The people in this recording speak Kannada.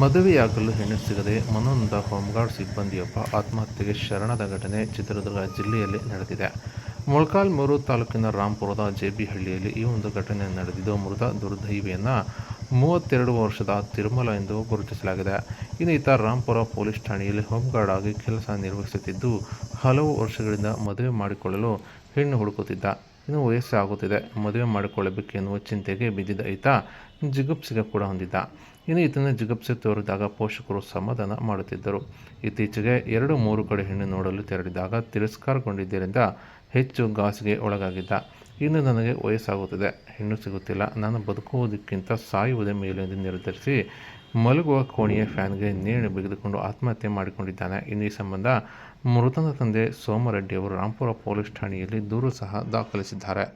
ಮದುವೆಯಾಗಲು ಹೆಣ್ಣು ಸಿಗದೆ ಮನೋನಂದ ಹೋಮ್ಗಾರ್ಡ್ ಸಿಬ್ಬಂದಿಯೊಬ್ಬ ಆತ್ಮಹತ್ಯೆಗೆ ಶರಣದ ಘಟನೆ ಚಿತ್ರದುರ್ಗ ಜಿಲ್ಲೆಯಲ್ಲಿ ನಡೆದಿದೆ. ಮೊಳಕಾಲ್ಮೂರು ತಾಲೂಕಿನ ರಾಂಪುರದ ಜೆಬಿಹಳ್ಳಿಯಲ್ಲಿ ಈ ಒಂದು ಘಟನೆ ನಡೆದಿದ್ದು, ಮೃತ ದುರ್ದೈವಿಯನ್ನು ಮೂವತ್ತೆರಡು ವರ್ಷದ ತಿರುಮಲ ಎಂದು ಗುರುತಿಸಲಾಗಿದೆ. ಇನ್ನು ಈತ ರಾಂಪುರ ಪೊಲೀಸ್ ಠಾಣೆಯಲ್ಲಿ ಹೋಮ್ಗಾರ್ಡ್ ಆಗಿ ಕೆಲಸ ನಿರ್ವಹಿಸುತ್ತಿದ್ದು, ಹಲವು ವರ್ಷಗಳಿಂದ ಮದುವೆ ಮಾಡಿಕೊಳ್ಳಲು ಹೆಣ್ಣು ಹುಡುಕುತ್ತಿದ್ದ. ಇನ್ನು ವಯಸ್ಸು ಆಗುತ್ತಿದೆ. ಮದುವೆ ಮಾಡಿಕೊಳ್ಳಬೇಕು ಎನ್ನುವ ಚಿಂತೆಗೆ ಬಿದ್ದಿದ್ದ ಈತ ಜಿಗುಪ್ಸೆಗೆ ಕೂಡ ಹೊಂದಿದ್ದ. ಇನ್ನು ಈತನ ಜಿಗುಪ್ಸೆ ತೋರಿದಾಗ ಪೋಷಕರು ಸಮಾಧಾನ ಮಾಡುತ್ತಿದ್ದರು. ಇತ್ತೀಚೆಗೆ ಎರಡು ಮೂರು ಕಡೆ ಹೆಣ್ಣು ನೋಡಲು ತೆರಳಿದಾಗ ತಿರಸ್ಕಾರಗೊಂಡಿದ್ದರಿಂದ ಹೆಚ್ಚು ಗಾಸಿಗೆ ಒಳಗಾಗಿದ್ದ. ಇನ್ನು ನನಗೆ ವಯಸ್ಸಾಗುತ್ತಿದೆ. ಹೆಣ್ಣು ಸಿಗುತ್ತಿಲ್ಲ. ನಾನು ಬದುಕುವುದಕ್ಕಿಂತ ಸಾಯುವುದೇ ಮೇಲೆ ಎಂದು ನಿರ್ಧರಿಸಿ ಮಲಗುವ ಕೋಣೆಯ ಫ್ಯಾನ್ಗೆ ನೇಣು ಬಿಗಿದುಕೊಂಡು ಆತ್ಮಹತ್ಯೆ ಮಾಡಿಕೊಂಡಿದ್ದಾನೆ. ಇನ್ನು ಈ ಸಂಬಂಧ ಮೃತನ ತಂದೆ ಸೋಮರೆಡ್ಡಿ ಅವರು ರಾಂಪುರ ಪೊಲೀಸ್ ಠಾಣೆಯಲ್ಲಿ ದೂರು ಸಹ ದಾಖಲಿಸಿದ್ದಾರೆ.